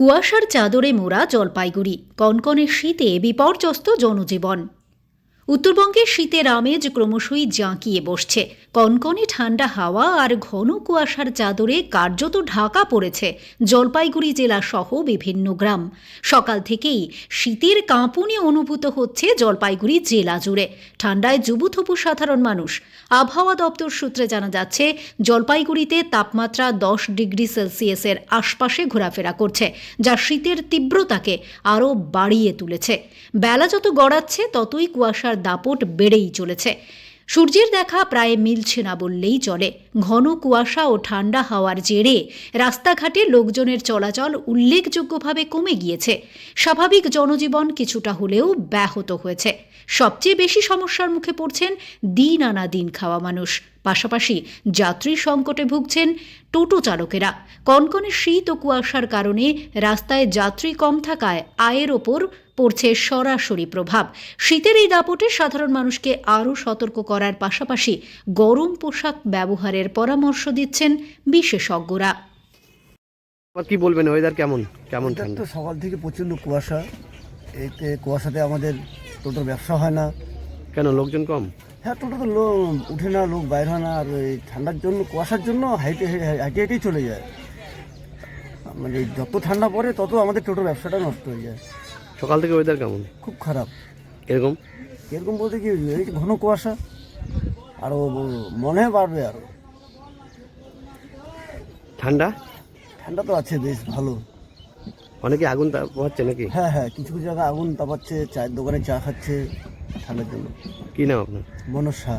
কুয়াশার চাদরে মোড়া জলপাইগুড়ি। কনকনে শীতে বিপর্যস্ত জনজীবন। উত্তরবঙ্গের শীতের আমেজ ক্রমশই জাঁকিয়ে বসছে। কনকনে ঠান্ডা হাওয়া আর ঘন কুয়াশার চাদরে কার্যত ঢাকা পড়েছে জলপাইগুড়ি জেলা সহ বিভিন্ন গ্রাম। সকাল থেকেই শীতের কাঁপুনি অনুভূত হচ্ছে জলপাইগুড়ি জেলা জুড়ে। ঠান্ডায় জুবুথুবু সাধারণ মানুষ। আবহাওয়া দপ্তর সূত্রে জানা যাচ্ছে, জলপাইগুড়িতে তাপমাত্রা দশ ডিগ্রি সেলসিয়াসের আশপাশে ঘোরাফেরা করছে, যা শীতের তীব্রতাকে আরও বাড়িয়ে তুলেছে। বেলা যত গড়াচ্ছে, ততই কুয়াশার দাপট বেড়েই চলেছে। সূর্যের দেখা প্রায় মিলছে না বললেই চলে। ঘন কুয়াশা ও ঠান্ডা হাওয়ার জেরে রাস্তাঘাটে লোকজনের চলাচল উল্লেখযোগ্যভাবে কমে গিয়েছে। স্বাভাবিক জনজীবন কিছুটা হলেও ব্যাহত হয়েছে। সবচেয়ে বেশি সমস্যার মুখে পড়ছেন দিন আনা দিন খাওয়া মানুষ। পাশাপাশি যাত্রী সংকটে ভুগছেন টোটো চালকেরা। কনকনে শীত ও কুয়াশার কারণে রাস্তায় যাত্রী কম থাকায় আয়ের ওপর পড়ছে সরাসরি প্রভাব। শীতের এই দাপটে সাধারণ মানুষকে আরও সতর্ক করার পাশাপাশি গরম পোশাক ব্যবহারের পরামর্শ দিচ্ছেন বিশেষজ্ঞরা। কি বলবেন? ওয়েদার কেমন? কেমন ঠান্ডা? তো সকাল থেকে প্রচণ্ড কুয়াশা। এতে কুয়াশাতে আমাদের টোটোর ব্যবসা হয় না। কেন? লোকজন কম? হ্যাঁ টোটো তো লোক উঠে না লোক বাইর হয় না। আর এই ঠান্ডার জন্য কুয়াশার জন্য হাইটে হাইটে হাইটেই চলে যায়। মানে যত ঠান্ডা পড়ে তত আমাদের টোটোর ব্যবসাটা নষ্ট হয়ে যায়। সকাল থেকে ওয়েদার কেমন? খুব খারাপ। এরকম? এরকম বলতে কি এই ঘন কুয়াশা আরও মনে বাড়বে আরও ঠান্ডা? ঠান্ডা তো আছে বেশ ভালো। অনেকে আগুন পোহাচ্ছে নাকি? হ্যাঁ হ্যাঁ কিছু কিছু জায়গায় আগুন তাপাচ্ছে চায়ের দোকানে চা খাচ্ছে ঠান্ডার জন্য। কি নাম আপনার? মনসা।